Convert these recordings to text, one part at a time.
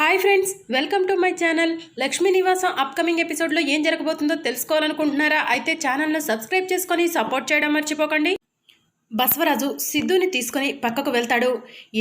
Hi friends welcome to my channel. Lakshmi Nivasam upcoming ఎపిసోడ్లో ఏం జరగబోతుందో తెలుసుకోవాలనుకుంటున్నారా? అయితే ఛానల్ను సబ్స్క్రైబ్ చేసుకొని సపోర్ట్ చేయడం మర్చిపోకండి. బసవరాజు సిద్ధుని తీసుకొని పక్కకు వెళ్తాడు.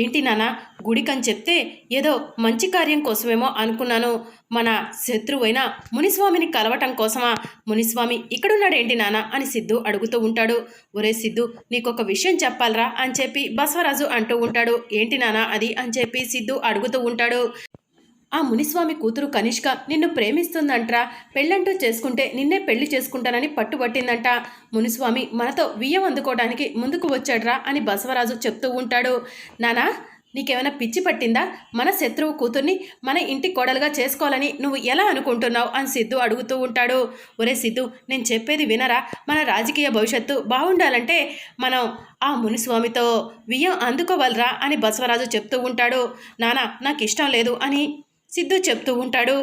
ఏంటి నాన్న గుడికని చెప్తే ఏదో మంచి కార్యం కోసమేమో అనుకున్నాను. మన శత్రువైన మునిస్వామిని కలవటం కోసమా? మునిస్వామి ఇక్కడున్నాడేంటి నాన్న అని సిద్ధు అడుగుతూ ఉంటాడు. ఒరే సిద్ధు నీకొక విషయం చెప్పాలరా అని చెప్పి బసవరాజు అంటూ ఉంటాడు. ఏంటి నాన్న అది అని చెప్పి సిద్ధు అడుగుతూ ఉంటాడు. ఆ మునిస్వామి కూతురు కనిష్క నిన్ను ప్రేమిస్తుందంట్రా. పెళ్ళంటూ చేసుకుంటే నిన్నే పెళ్ళి చేసుకుంటానని పట్టుబట్టిందంట. మునిస్వామి మనతో వియ్యం అందుకోవడానికి ముందుకు వచ్చాడ్రా అని బసవరాజు చెప్తూ ఉంటాడు. నానా నీకేమైనా పిచ్చి పట్టిందా? మన శత్రువు కూతుర్ని మన ఇంటి కోడలుగా చేసుకోవాలని నువ్వు ఎలా అనుకుంటున్నావు అని సిద్ధు అడుగుతూ ఉంటాడు. ఒరే సిద్ధు నేను చెప్పేది వినరా? మన రాజకీయ భవిష్యత్తు బాగుండాలంటే మనం ఆ మునిస్వామితో వియ్యం అందుకోవాలరా అని బసవరాజు చెప్తూ ఉంటాడు. నానా నాకు ఇష్టం లేదు అని సిద్ధు చెప్తూ ఉంటాడు.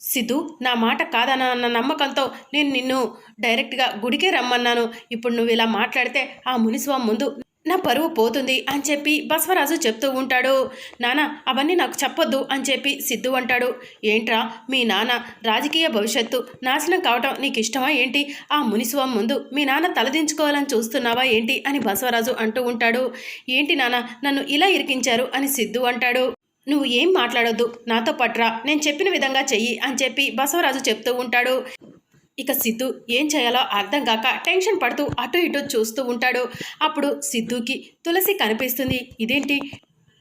సిద్ధు నా మాట కాదన్న అన్న నమ్మకంతో నేను నిన్ను డైరెక్ట్గా గుడికే రమ్మన్నాను. ఇప్పుడు నువ్వు ఇలా మాట్లాడితే ఆ మునిస్వామి ముందు నా పరువు పోతుంది అని చెప్పి బసవరాజు చెప్తూ ఉంటాడు. నాన్న అవన్నీ నాకు చెప్పొద్దు అని చెప్పి సిద్ధు అంటాడు. ఏంట్రా మీ నాన్న రాజకీయ భవిష్యత్తు నాశనం కావటం నీకు ఇష్టమా ఏంటి? ఆ మునిస్వామి ముందు మీ నాన్న తలదించుకోవాలని చూస్తున్నావా ఏంటి? అని బసవరాజు అంటూ ఉంటాడు. ఏంటి నాన్న నన్ను ఇలా ఇరికించారు? అని సిద్ధు అంటాడు. నువ్వు ఏం మాట్లాడొద్దు నాతో పట్రా నేను చెప్పిన విధంగా చెయ్యి అని చెప్పి బసవరాజు చెప్తూ ఉంటాడు. ఇక సిద్ధు ఏం చేయాలో అర్థం కాక టెన్షన్ పడుతూ అటు ఇటు చూస్తూ ఉంటాడు. అప్పుడు సిద్ధుకి తులసి కనిపిస్తుంది. ఇదేంటి?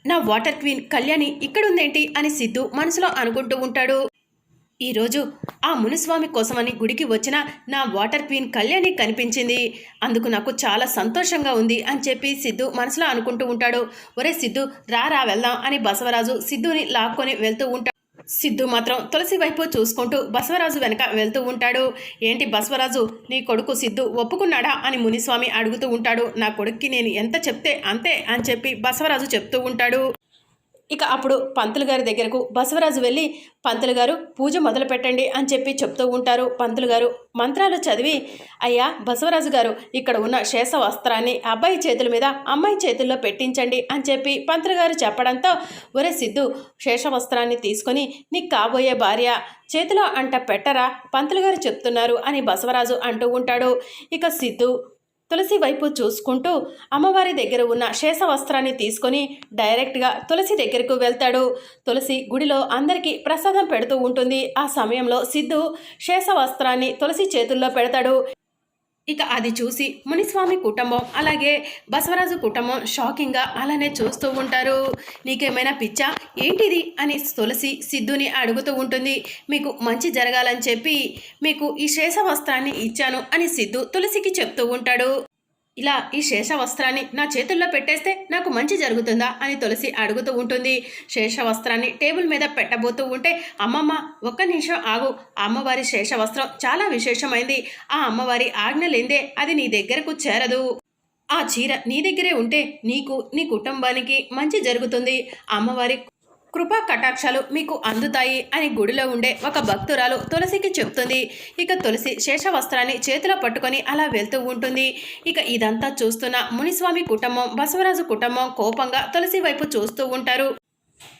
నా వాటర్ క్వీన్ కళ్యాణి ఇక్కడుందేంటి? అని సిద్ధు మనసులో అనుకుంటూ ఉంటాడు. ఈరోజు ఆ మునిస్వామి కోసమని గుడికి వచ్చిన నా వాటర్ క్వీన్ కళ్యాణి కనిపించింది. అందుకు నాకు చాలా సంతోషంగా ఉంది అని చెప్పి సిద్ధు మనసులో అనుకుంటూ ఉంటాడు. ఒరే సిద్ధు రా రా వెళ్దాం అని బసవరాజు సిద్ధుని లాక్కొని వెళ్తూ ఉంటాడు సిద్ధు మాత్రం తులసి వైపు చూసుకుంటూ బసవరాజు వెనక వెళ్తూ ఉంటాడు. ఏంటి బసవరాజు నీ కొడుకు సిద్ధు ఒప్పుకున్నాడా అని మునిస్వామి అడుగుతూ ఉంటాడు. నా కొడుక్కి నేను ఎంత చెప్తే అంతే అని చెప్పి బసవరాజు చెప్తూ ఉంటాడు. ఇక అప్పుడు పంతులు గారి దగ్గరకు బసవరాజు వెళ్ళి పంతులు గారు పూజ మొదలు పెట్టండి అని చెప్పి చెప్తూ ఉంటారు పంతులు గారు. మంత్రాలు చదివి అయ్యా బసవరాజు గారు ఇక్కడ ఉన్న శేష వస్త్రాన్ని అబ్బాయి చేతుల మీద అమ్మాయి చేతుల్లో పెట్టించండి అని చెప్పి పంతులు గారు చెప్పడంతో ఒరే సిద్ధు శేష వస్త్రాన్ని తీసుకొని నీకు కాబోయే భార్య చేతిలో అంట పెట్టరా? పంతులు గారు చెప్తున్నారు అని బసవరాజు అంటూ ఉంటాడు. ఇక సిద్ధు తులసి వైపు చూసుకుంటూ అమ్మవారి దగ్గర ఉన్న శేష వస్త్రాన్ని తీసుకొని డైరెక్ట్గా తులసి దగ్గరకు వెళ్తాడు. తులసి గుడిలో అందరికీ ప్రసాదం పెడుతూ ఉంటుంది. ఆ సమయంలో సిద్ధు శేష వస్త్రాన్ని తులసి చేతుల్లో పెడతాడు. ఇక అది చూసి మునిస్వామి కుటుంబం అలాగే బసవరాజు కుటుంబం షాకింగ్గా అలానే చూస్తూ ఉంటారు. నీకేమైనా పిచ్చా? ఏంటిది? అని తులసి సిద్ధుని అడుగుతూ ఉంటుంది. మీకు మంచి జరగాలని చెప్పి మీకు ఈ శేష వస్త్రాన్ని ఇచ్చాను అని సిద్ధు తులసికి చెప్తూ ఉంటాడు. ఇలా ఈ శేష వస్త్రాన్ని నా చేతుల్లో పెట్టేస్తే నాకు మంచి జరుగుతుందా అని తులసి అడుగుతూ ఉంటుంది. శేష వస్త్రాన్ని టేబుల్ మీద పెట్టబోతూ ఉంటే అమ్మమ్మ ఒక్క నిమిషం ఆగు. అమ్మవారి శేష వస్త్రం చాలా విశేషమైంది. ఆ అమ్మవారి ఆజ్ఞ లేందే అది నీ దగ్గరకు చేరదు. ఆ చీర నీ దగ్గరే ఉంటే నీకు నీ కుటుంబానికి మంచి జరుగుతుంది. అమ్మవారి కృపా కటాక్షాలు మీకు అందుతాయి అని గుడిలో ఉండే ఒక భక్తురాలు తులసికి చెప్తుంది. ఇక తులసి శేష వస్త్రాన్ని చేతిలో పట్టుకొని అలా వెళ్తూ ఉంటుంది. ఇక ఇదంతా చూస్తున్న మునిస్వామి కుటుంబం బసవరాజు కుటుంబం కోపంగా తులసి వైపు చూస్తూ ఉంటారు.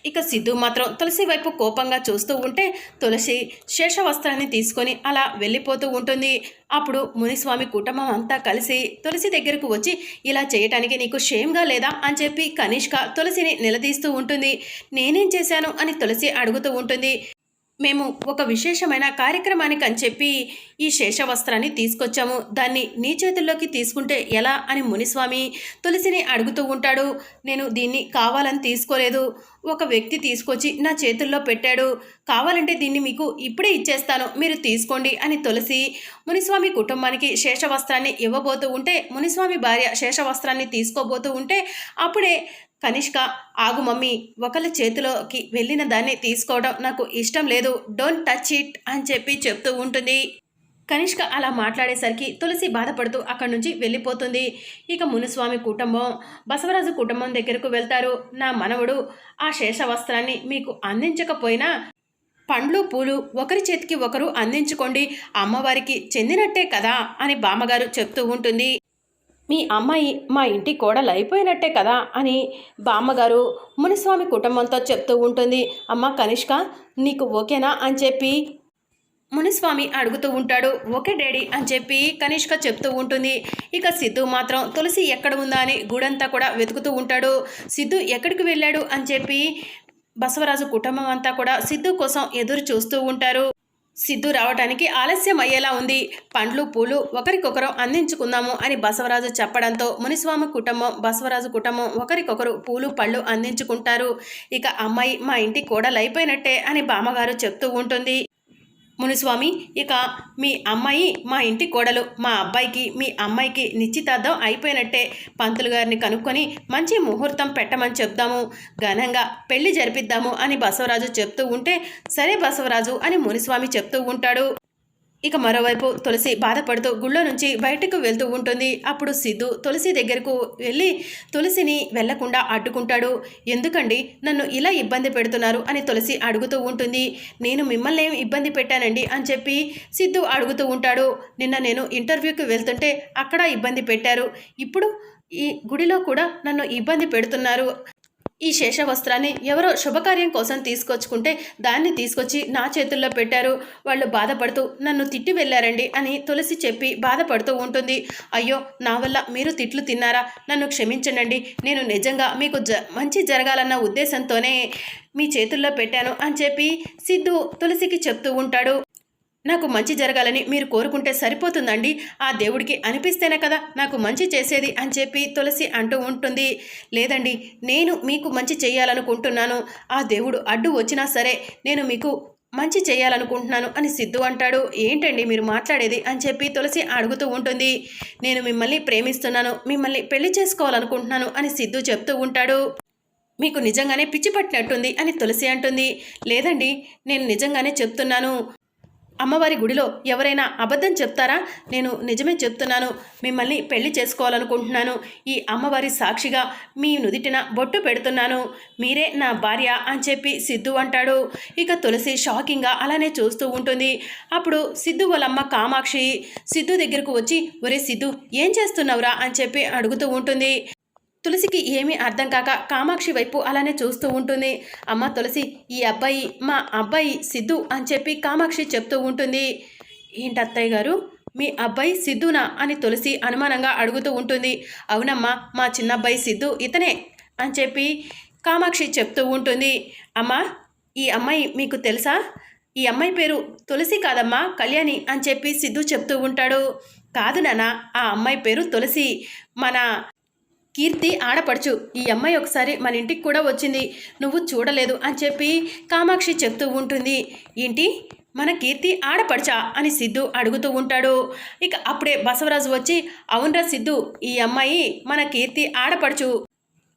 ఇక సిద్ధు మాత్రం తులసి వైపు కోపంగా చూస్తూ ఉంటే తులసి శేష వస్త్రాన్ని తీసుకొని అలా వెళ్ళిపోతూ ఉంటుంది. అప్పుడు మునిస్వామి కుటుంబం అంతా కలిసి తులసి దగ్గరకు వచ్చి ఇలా చేయటానికి నీకు షేమ్గా లేదా? అని చెప్పి కనిష్క తులసిని నిలదీస్తూ ఉంటుంది. నేనేం చేశాను? అని తులసి అడుగుతూ ఉంటుంది. మేము ఒక విశేషమైన కార్యక్రమానికి అని చెప్పి ఈ శేషవస్త్రాన్ని తీసుకొచ్చాము. దాన్ని నీ చేతుల్లోకి తీసుకుంటే ఎలా అని మునిస్వామి తులసిని అడుగుతూ ఉంటాడు. నేను దీన్ని కావాలని తీసుకోలేదు. ఒక వ్యక్తి తీసుకొచ్చి నా చేతుల్లో పెట్టాడు. కావాలంటే దీన్ని మీకు ఇప్పుడే ఇచ్చేస్తాను. మీరు తీసుకోండి అని తులసి మునిస్వామి కుటుంబానికి శేషవస్త్రాన్ని ఇవ్వబోతూ ఉంటే మునిస్వామి భార్య శేషవస్త్రాన్ని తీసుకోబోతూ ఉంటే అప్పుడే కనిష్క ఆగు మమ్మీ ఒకళ్ళ చేతిలోకి వెళ్ళిన దాన్ని తీసుకోవడం నాకు ఇష్టం లేదు. డోంట్ టచ్ ఇట్ అని చెప్పి చెప్తూ ఉంటుంది. కనిష్క అలా మాట్లాడేసరికి తులసి బాధపడుతూ అక్కడి నుంచి వెళ్ళిపోతుంది. ఇక మునుస్వామి కుటుంబం బసవరాజు కుటుంబం దగ్గరకు వెళ్తారు. నా మనవడు ఆ శేష వస్త్రాన్ని మీకు అందించకపోయినా పండ్లు పూలు ఒకరి చేతికి ఒకరు అందించుకోండి. అమ్మవారికి చెందినట్టే కదా అని బామ్మగారు చెప్తూ ఉంటుంది. మీ అమ్మాయి మా ఇంటి కోడలు అయిపోయినట్టే కదా అని బామ్మగారు మునిస్వామి కుటుంబంతో చెప్తూ ఉంటుంది. అమ్మ కనిష్క నీకు ఓకేనా అని చెప్పి మునిస్వామి అడుగుతూ ఉంటాడు. ఓకే డాడీ అని చెప్పి కనిష్క చెప్తూ ఉంటుంది. ఇక సిద్ధు మాత్రం తులసి ఎక్కడ ఉందా అని గూడంతా కూడా వెతుకుతూ ఉంటాడు. సిద్ధు ఎక్కడికి వెళ్ళాడు అని చెప్పి బసవరాజు కుటుంబం అంతా కూడా సిద్ధు కోసం ఎదురు చూస్తూ ఉంటారు. సిద్ధు రావటానికి ఆలస్యం అయ్యేలా ఉంది. పండ్లు పూలు ఒకరికొకరు అందించుకుందాము అని బసవరాజు చెప్పడంతో మునిస్వామి కుటుంబం బసవరాజు కుటుంబం ఒకరికొకరు పూలు పళ్ళు అందించుకుంటారు. ఇక అమ్మాయి మా ఇంటి కోడలైపోయినట్టే అని బామ్మగారు చెప్తూ ఉంటుంది. మునిస్వామి ఇక మీ అమ్మాయి మా ఇంటి కోడలు మా అబ్బాయికి మీ అమ్మాయికి నిశ్చితార్థం అయిపోయినట్టే పంతులు గారిని కనుక్కొని మంచి ముహూర్తం పెట్టమని చెప్దాము ఘనంగా పెళ్ళి జరిపిద్దాము అని బసవరాజు చెప్తూ ఉంటే సరే బసవరాజు అని మునిస్వామి చెప్తూ ఉంటాడు. ఇక మరోవైపు తులసి బాధపడుతూ గుళ్ళో నుంచి బయటకు వెళ్తూ ఉంటుంది. అప్పుడు సిద్ధు తులసి దగ్గరకు వెళ్ళి తులసిని వెళ్ళకుండా అడ్డుకుంటాడు. ఎందుకండి? నన్ను ఇలా ఇబ్బంది పెడుతున్నారు అని తులసి అడుగుతూ ఉంటుంది. నేను మిమ్మల్ని ఏం ఇబ్బంది పెట్టానండి అని చెప్పి సిద్ధు అడుగుతూ ఉంటాడు. నిన్న నేను ఇంటర్వ్యూకి వెళ్తుంటే అక్కడ ఇబ్బంది పెట్టారు. ఇప్పుడు ఈ గుడిలో కూడా నన్ను ఇబ్బంది పెడుతున్నారు. ఈ శేష వస్త్రాన్ని ఎవరో శుభకార్యం కోసం తీసుకొచ్చుకుంటే దాన్ని తీసుకొచ్చి నా చేతుల్లో పెట్టారు. వాళ్ళు బాధపడుతూ నన్ను తిట్టి వెళ్ళారండి అని తులసి చెప్పి బాధపడుతూ ఉంటుంది. అయ్యో నా వల్ల మీరు తిట్లు తిన్నారా? నన్ను క్షమించండి నేను నిజంగా మీకు జ మంచి జరగాలన్న ఉద్దేశంతోనే మీ చేతుల్లో పెట్టాను అని చెప్పి సిద్ధు తులసికి చెప్తూ ఉంటాడు. నాకు మంచి జరగాలని మీరు కోరుకుంటే సరిపోతుందండి. ఆ దేవుడికి అనిపిస్తేనే కదా నాకు మంచి చేసేది అని చెప్పి తులసి అంటూ ఉంటుంది. లేదండి నేను మీకు మంచి చేయాలనుకుంటున్నాను. ఆ దేవుడు అడ్డు వచ్చినా సరే నేను మీకు మంచి చేయాలనుకుంటున్నాను అని సిద్ధు అంటాడు. ఏంటండి మీరు మాట్లాడేది అని చెప్పి తులసి అడుగుతూ ఉంటుంది. నేను మిమ్మల్ని ప్రేమిస్తున్నాను మిమ్మల్ని పెళ్ళి చేసుకోవాలనుకుంటున్నాను అని సిద్ధు చెప్తూ ఉంటాడు. మీకు నిజంగానే పిచ్చి పట్టినట్టుంది అని తులసి అంటుంది. లేదండి నేను నిజంగానే చెప్తున్నాను. అమ్మవారి గుడిలో ఎవరైనా అబద్ధం చెప్తారా? నేను నిజమే చెప్తున్నాను. మిమ్మల్ని పెళ్ళి చేసుకోవాలనుకుంటున్నాను. ఈ అమ్మవారి సాక్షిగా మీ నుదిటిన బొట్టు పెడుతున్నాను. మీరే నా భార్య అని చెప్పి సిద్ధు అంటాడు. ఇక తులసి షాకింగ్గా అలానే చూస్తూ ఉంటుంది. అప్పుడు సిద్ధు వాళ్ళమ్మ కామాక్షి సిద్ధు దగ్గరకు వచ్చి ఒరే సిద్ధు ఏం చేస్తున్నావురా? అని చెప్పి అడుగుతూ ఉంటుంది. తులసికి ఏమీ అర్థం కాక కామాక్షి వైపు అలానే చూస్తూ ఉంటుంది. అమ్మ తులసి ఈ అబ్బాయి మా అబ్బాయి సిద్ధు అని చెప్పి కామాక్షి చెప్తూ ఉంటుంది. ఏంటి అత్తయ్య గారు? మీ అబ్బాయి సిద్ధునా? అని తులసి అనుమానంగా అడుగుతూ ఉంటుంది. అవునమ్మా మా చిన్నబ్బాయి సిద్ధు ఇతనే అని చెప్పి కామాక్షి చెప్తూ ఉంటుంది. అమ్మా ఈ అమ్మాయి మీకు తెలుసా? ఈ అమ్మాయి పేరు తులసి కాదమ్మా కళ్యాణి అని చెప్పి సిద్ధు చెప్తూ ఉంటాడు. కాదు నాన్న ఆ అమ్మాయి పేరు తులసి. మన కీర్తి ఆడపడుచు ఈ అమ్మాయి ఒకసారి మన ఇంటికి కూడా వచ్చింది. నువ్వు చూడలేదు అని చెప్పి కామాక్షి చెప్తూ ఉంటుంది. ఏంటి? మన కీర్తి ఆడపడచా? అని సిద్ధు అడుగుతూ ఉంటాడు. ఇక అప్పుడే బసవరాజు వచ్చి అవునరా సిద్ధు ఈ అమ్మాయి మన కీర్తి ఆడపడుచు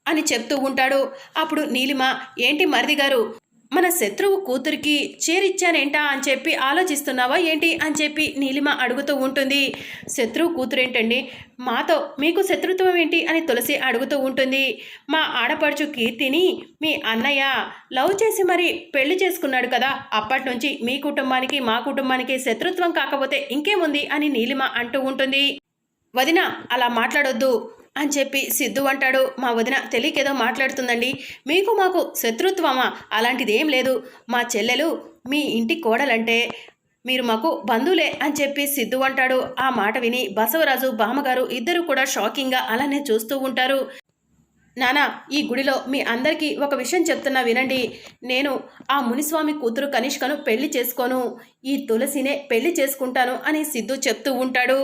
అని చెప్తూ ఉంటాడు. అప్పుడు నీలిమ ఏంటి మరిది గారు? మన శత్రువు కూతురికి చేరిచ్చానేంటా అని చెప్పి ఆలోచిస్తున్నావా ఏంటి అని చెప్పి నీలిమ అడుగుతూ ఉంటుంది. శత్రువు కూతురు ఏంటండి మాతో మీకు శత్రుత్వం ఏంటి అని తులసి అడుగుతూ ఉంటుంది. మా ఆడపడుచు కీర్తిని మీ అన్నయ్య లవ్ చేసి మరి పెళ్ళి చేసుకున్నాడు కదా అప్పటి నుంచి మీ కుటుంబానికి మా కుటుంబానికి శత్రుత్వం కాకపోతే ఇంకేముంది అని నీలిమ అంటూ ఉంటుంది. వదిన అలా మాట్లాడొద్దు. అని చెప్పి సిద్ధు అంటాడు. మా వదిన తెలియకేదో మాట్లాడుతుందండి. మీకు మాకు శత్రుత్వమా? అలాంటిది ఏం లేదు. మా చెల్లెలు మీ ఇంటి కోడలంటే మీరు మాకు బంధువులే అని చెప్పి సిద్ధు అంటాడు. ఆ మాట విని బసవరాజు బామ్మగారు ఇద్దరు కూడా షాకింగ్గా అలానే చూస్తూ ఉంటారు. నానా ఈ గుడిలో మీ అందరికీ ఒక విషయం చెప్తున్నా వినండి. నేను ఆ మునిస్వామి కూతురు కనిష్కను పెళ్ళి చేసుకోను. ఈ తులసినే పెళ్ళి చేసుకుంటాను అని సిద్ధు చెప్తూ ఉంటాడు.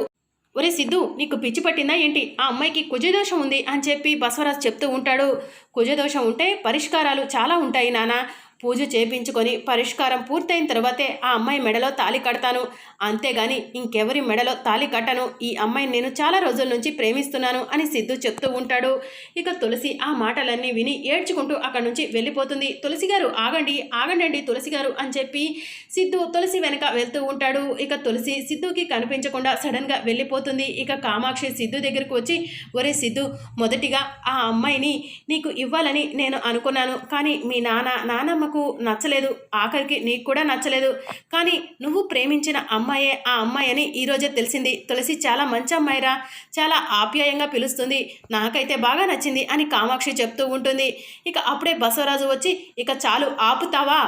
ఒరే సిద్ధు నీకు పిచ్చి పట్టిందా ఏంటి? ఆ అమ్మాయికి కుజదోషం ఉంది అని చెప్పి బసవరాజు చెప్తూ ఉంటాడు. కుజదోషం ఉంటే పరిష్కారాలు చాలా ఉంటాయి నానా. పూజ చేపించుకొని పరిష్కారం పూర్తయిన తర్వాతే ఆ అమ్మాయి మెడలో తాలి కడతాను. అంతేగాని ఇంకెవరి మెడలో తాలి కట్టను? ఈ అమ్మాయిని నేను చాలా రోజుల నుంచి ప్రేమిస్తున్నాను అని సిద్ధు చెప్తూ ఉంటాడు. ఇక తులసి ఆ మాటలన్నీ విని ఏడ్చుకుంటూ అక్కడి నుంచి వెళ్ళిపోతుంది. తులసి గారు ఆగండి ఆగండి తులసి గారు అని చెప్పి సిద్ధు తులసి వెనక వెళ్తూ ఉంటాడు. ఇక తులసి సిద్ధుకి కనిపించకుండా సడన్గా వెళ్ళిపోతుంది. ఇక కామాక్షి సిద్ధు దగ్గరకు వచ్చి ఒరే సిద్ధు మొదటిగా ఆ అమ్మాయిని నీకు ఇవ్వాలని నేను అనుకున్నాను. కానీ మీ నాన్న నాన్నమ్మ నాకు నచ్చలేదు. ఆఖరికి నీకు కూడా నచ్చలేదు. కానీ నువ్వు ప్రేమించిన అమ్మాయే ఆ అమ్మాయి అని ఈరోజే తెలిసింది. తులసి చాలా మంచి అమ్మాయిరా. చాలా ఆప్యాయంగా పిలుస్తుంది. నాకైతే బాగా నచ్చింది అని కామాక్షి చెప్తూ ఉంటుంది. ఇక అప్పుడే బసవరాజు వచ్చి ఇక చాలు ఆపుతావా?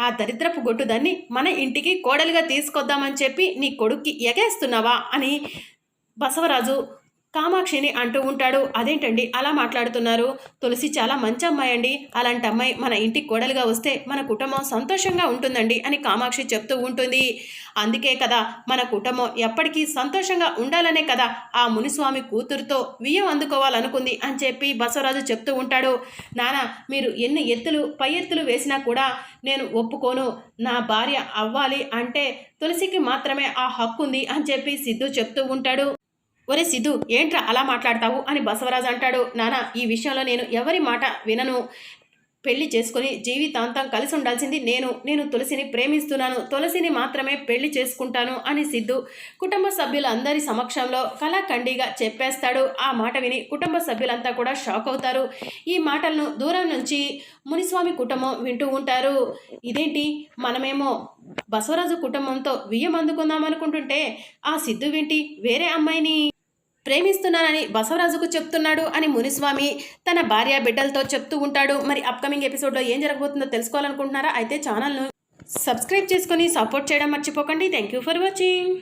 ఆ దరిద్రపు గొట్టుదాన్ని మన ఇంటికి కోడలుగా తీసుకొద్దామని చెప్పి నీ కొడుక్కి ఎగేస్తున్నావా? అని బసవరాజు కామాక్షిని అంటూ ఉంటాడు. అదేంటండి? అలా మాట్లాడుతున్నారు. తులసి చాలా మంచి అమ్మాయి అండి అలాంటి అమ్మాయి మన ఇంటికి కోడలుగా వస్తే మన కుటుంబం సంతోషంగా ఉంటుందండి అని కామాక్షి చెప్తూ ఉంటుంది. అందుకే కదా మన కుటుంబం ఎప్పటికీ సంతోషంగా ఉండాలనే కదా ఆ మునిస్వామి కూతురుతో వియ్యం అందుకోవాలనుకుంది అని చెప్పి బసవరాజు చెప్తూ ఉంటాడు. నానా మీరు ఎన్ని ఎత్తులు పై ఎత్తులు వేసినా కూడా నేను ఒప్పుకోను. నా భార్య అవ్వాలి అంటే తులసికి మాత్రమే ఆ హక్కు ఉంది అని చెప్పి సిద్ధు చెప్తూ ఉంటాడు. ఒరే సిద్ధు ఏంట్రా అలా మాట్లాడతావు అని బసవరాజు అంటాడు. నానా ఈ విషయంలో నేను ఎవరి మాట వినను. పెళ్ళి చేసుకుని జీవితాంతం కలిసి ఉండాల్సింది నేను. నేను తులసిని ప్రేమిస్తున్నాను. తులసిని మాత్రమే పెళ్ళి చేసుకుంటాను అని సిద్ధు కుటుంబ సభ్యులందరి సమక్షంలో కళాఖండిగా చెప్పేస్తాడు. ఆ మాట విని కుటుంబ సభ్యులంతా కూడా షాక్ అవుతారు. ఈ మాటలను దూరం నుంచి మునిస్వామి కుటుంబం వింటూ ఉంటారు. ఇదేంటి? మనమేమో బసవరాజు కుటుంబంతో వియ్యం అందుకుందాం అనుకుంటుంటే ఆ సిద్ధు వింటి వేరే అమ్మాయిని ప్రేమిస్తున్నానని బసవరాజుకు చెప్తున్నాడు అని మునిస్వామి తన భార్య బిడ్డలతో చెప్తూ ఉంటాడు. మరి అప్కమింగ్ ఎపిసోడ్లో ఏం జరగబోతుందో తెలుసుకోవాలనుకుంటున్నారా? అయితే ఛానల్ను సబ్స్క్రైబ్ చేసుకొని సపోర్ట్ చేయడం మర్చిపోకండి. Thank you for watching